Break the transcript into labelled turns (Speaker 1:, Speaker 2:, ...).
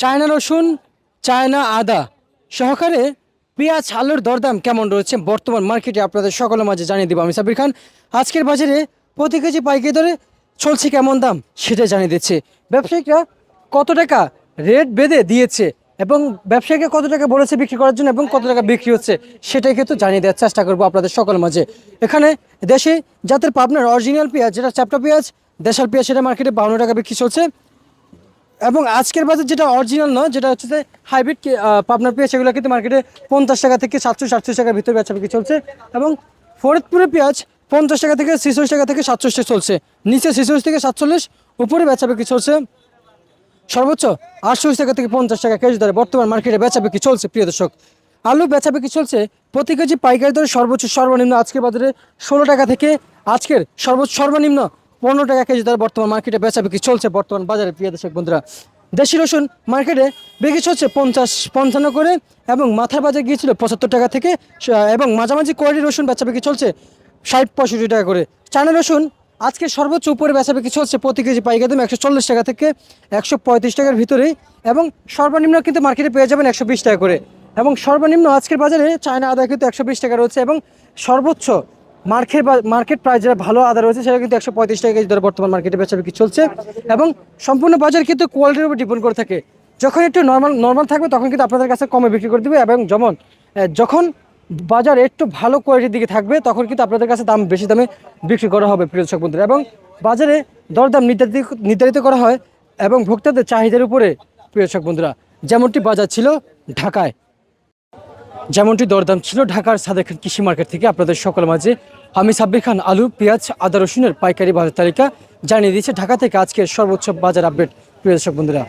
Speaker 1: China রসুন, China আদা। সহকারে পেঁয়াজ, আলুর দরদাম কেমন রয়েছে বর্তমান মার্কেটে আপনাদের সকলের মাঝে জানিয়ে দেবো আমি সাবির খান। আজকের বাজারে প্রতি কেজি পাইকারি দরে চলছে কেমন দাম সেটা জানিয়ে দিচ্ছে। ব্যবসায়িকরা কত টাকা রেট বেঁধে দিয়েছে এবং ব্যবসায়ীকে কত টাকা বলেছে বিক্রি করার জন্য এবং কত টাকা বিক্রি হচ্ছে সেটাই কিন্তু জানিয়ে দেওয়ার চেষ্টা করব আপনাদের সকল মাঝে। এখানে দেশে জাতের পাবনার অরিজিনাল পেঁয়াজ, যেটা চাপটা পেঁয়াজ, দেশাল পেঁয়াজ, সেটা মার্কেটে বাউন্ন টাকা বিক্রি চলছে। এবং আজকের বাজার যেটা অরিজিনাল নয়, যেটা হচ্ছে যে হাইব্রিড পাবনার পেঁয়াজ সেগুলো কিন্তু মার্কেটে পঞ্চাশ টাকা থেকে সাতশো সাতশো টাকার ভিতরে বেচা বিক্রি চলছে। এবং ফরিদপুরের পেঁয়াজ পঞ্চাশ টাকা থেকে ছেচল্লিশ টাকা থেকে সাতচল্লিশ চলছে। নিচে ছেচল্লিশ থেকে সাতচল্লিশ, উপরে বেচা বিক্রি চলছে। সর্বোচ্চ আটচল্লিশ টাকা থেকে পঞ্চাশ টাকা কেজি দরে বর্তমান মার্কেটে বেচা বিক্রি চলছে, প্রিয় দর্শক। আলু বেচা বিক্রি চলছে, প্রতি কেজি পাইকারি দরে সর্বোচ্চ সর্বনিম্ন আজকের বাজারে ষোলো টাকা থেকে আজকের সর্বোচ্চ সর্বনিম্ন পনেরো টাকা কেজি দরে বর্তমান মার্কেটে বেচা বিক্রি চলছে বর্তমান বাজারে, প্রিয় দর্শক বন্ধুরা। দেশি রসুন মার্কেটে বিক্রি চলছে পঞ্চাশ, পঞ্চান্ন করে এবং মাথার বাজারে গিয়েছিল পঁচাত্তর টাকা থেকে এবং মাঝামাঝি কোয়ালিটি রসুন বেচা বিক্রি চলছে ষাট, পঁয়ষট্টি টাকা করে। চায়না রসুন আজকে সর্বোচ্চ উপরে বেচা বিক্রি চলছে প্রতি কেজি পাইকারি দাম একশো চল্লিশ টাকা থেকে একশো পঁয়ত্রিশ টাকার ভিতরেই এবং সর্বনিম্ন কিন্তু মার্কেটে পেয়ে যাবেন একশো বিশ টাকা করে। এবং সর্বনিম্ন আজকের বাজারে চায়না আদা কিন্তু একশো বিশ টাকা রয়েছে এবং সর্বোচ্চ মার্কেট মার্কেট প্রাইস যেটা ভালো আদা রয়েছে, সেটা কিন্তু একশো পঁয়ত্রিশ টাকা কেজি দরে বর্তমান মার্কেটে বেচা বিক্রি চলছে। এবং সম্পূর্ণ বাজার কিন্তু কোয়ালিটির উপর ডিপেন্ড করে থাকে। যখন একটু নর্মাল নর্মাল থাকবে, তখন কিন্তু আপনাদের কাছে কমে বিক্রি করে দেবে এবং যেমন যখন বাজার একটু ভালো কোয়ালিটির দিকে থাকবে, তখন কিন্তু আপনাদের কাছে দাম বেশি দামে বিক্রি করা হবে, প্রিয় দর্শক বন্ধুরা। এবং বাজারে দরদাম নির্ধারিত নির্ধারিত করা হয় এবং ভোক্তাদের চাহিদার উপরে, প্রিয় দর্শক বন্ধুরা। যেমনটি বাজার ছিল ঢাকায়। যেমনটি দরদাম ছিল ঢাকার সাদেক কৃষি মার্কেট থেকে। আপনাদের সকল মাঝে আমি সাব্বির খান আলু, পেঁয়াজ, আদা, রসুনের পাইকারি বাজার তালিকা জানিয়ে দিয়েছে। ঢাকা থেকে আজকের সর্বোচ্চ বাজার আপডেট। প্রিয় দর্শক বন্ধুরা